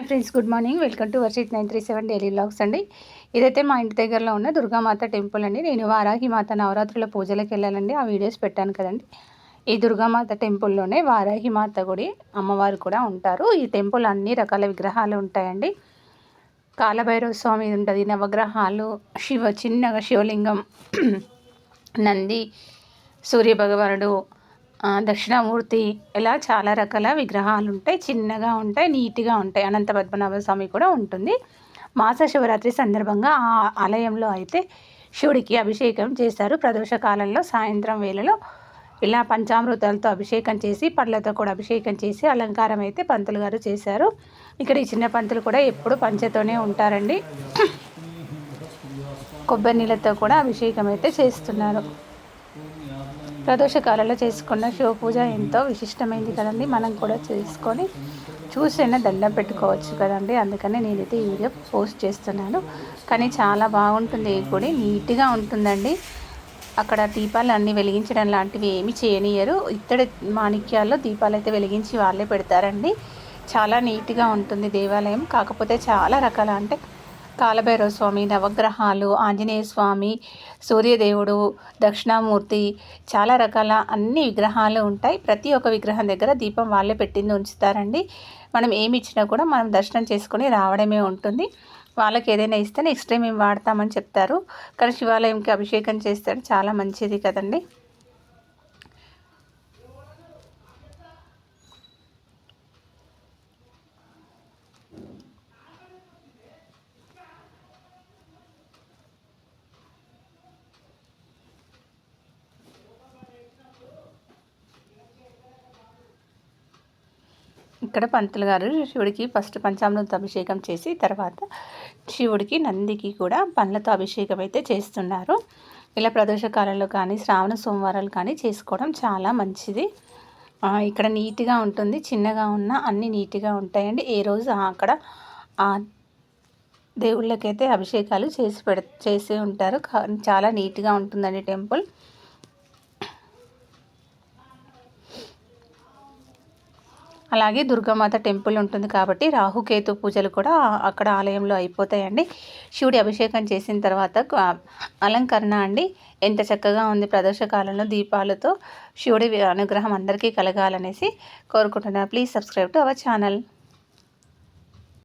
Hi friends good morning. Welcome to Varshith nine three seven daily vlogs అండి. ఇదైతే మా ఇంటి దగ్గరలో ఉన్న దుర్గామాత టెంపుల్ అండి. నేను వారాహి మాత నవరాత్రుల పూజలకు వెళ్ళాలండి. ఆ వీడియోస్ పెట్టాను కదండి. ఈ దుర్గామాత టెంపుల్లోనే వారాహి మాత గుడి అమ్మవారు కూడా ఉంటారు. ఈ టెంపుల్ అన్ని రకాల విగ్రహాలు ఉంటాయండి. కాలభైరవ స్వామి ఉంటుంది నవగ్రహాలు శివ చిన్నగా శివలింగం నంది సూర్యభగవానుడు దక్షిణామూర్తి ఇలా చాలా రకాల విగ్రహాలు ఉంటాయి చిన్నగా ఉంటాయి నీట్గా ఉంటాయి. అనంత పద్మనాభ స్వామి కూడా ఉంటుంది. మాస శివరాత్రి సందర్భంగా ఆ ఆలయంలో అయితే శివుడికి అభిషేకం చేశారు. ప్రదోష కాలంలో సాయంత్రం వేళలో ఇలా పంచామృతాలతో అభిషేకం చేసి పళ్ళతో కూడా అభిషేకం చేసి అలంకారం అయితే పంతులు గారు చేశారు. ఇక్కడ ఈ చిన్న పంతులు కూడా ఎప్పుడు పంచతోనే ఉంటారండి. కొబ్బరి నీళ్ళతో కూడా అభిషేకం అయితే చేస్తున్నారు. ప్రదోషకాలలో చేసుకున్న శివ పూజ ఎంతో విశిష్టమైంది కదండి. మనం కూడా చేసుకొని చూసైనా దండం పెట్టుకోవచ్చు కదండి. అందుకని నేనైతే ఈ వీడియో పోస్ట్ చేస్తున్నాను. కానీ చాలా బాగుంటుంది. ఈ గుడి నీట్గా ఉంటుందండి. అక్కడ దీపాలు అన్నీ వెలిగించడం లాంటివి ఏమి చేయనియరు. ఇత్తడి మాణిక్యాల్లో దీపాలు అయితే వెలిగించి వాళ్ళే పెడతారండి. చాలా నీట్గా ఉంటుంది దేవాలయం. కాకపోతే చాలా రకాల అంటే కాలభైరవ స్వామి నవగ్రహాలు ఆంజనేయ స్వామి సూర్యదేవుడు దక్షిణామూర్తి చాలా రకాల అన్ని విగ్రహాలు ఉంటాయి. ప్రతి ఒక్క విగ్రహం దగ్గర దీపం వాళ్ళే పెట్టింది ఉంచుతారండి. మనం ఏమి ఇచ్చినా కూడా మనం దర్శనం చేసుకుని రావడమే ఉంటుంది. వాళ్ళకి ఏదైనా ఇస్తే నెక్స్ట్ టైం మేము వాడతామని చెప్తారు. కానీ శివాలయంకి అభిషేకం చేస్తాడు చాలా మంచిది కదండి. ఇక్కడ పంతులు గారు శివుడికి ఫస్ట్ పంచామృత అభిషేకం చేసి తర్వాత శివుడికి నందికి కూడా పండ్లతో అభిషేకం అయితే చేస్తున్నారు. ఇలా ప్రదోష కాలంలో కానీ శ్రావణ సోమవారాలు కానీ చేసుకోవడం చాలా మంచిది. ఇక్కడ నీట్గా ఉంటుంది. చిన్నగా ఉన్న అన్ని నీట్గా ఉంటాయండి. ఏ రోజు అక్కడ ఆ దేవుళ్ళకైతే అభిషేకాలు చేసి పెడ చేసి ఉంటారు. చాలా నీట్గా ఉంటుందండి టెంపుల్. అలాగే దుర్గామాత టెంపుల్ ఉంటుంది కాబట్టి రాహుకేతు పూజలు కూడా అక్కడ ఆలయంలో అయిపోతాయండి. శివుడి అభిషేకం చేసిన తర్వాత అలంకరణ అండి. ఎంత చక్కగా ఉంది ప్రదర్శకాలంలో దీపాలతో శివుడి అనుగ్రహం అందరికీ కలగాలనేసి కోరుకుంటున్నాను please subscribe to our channel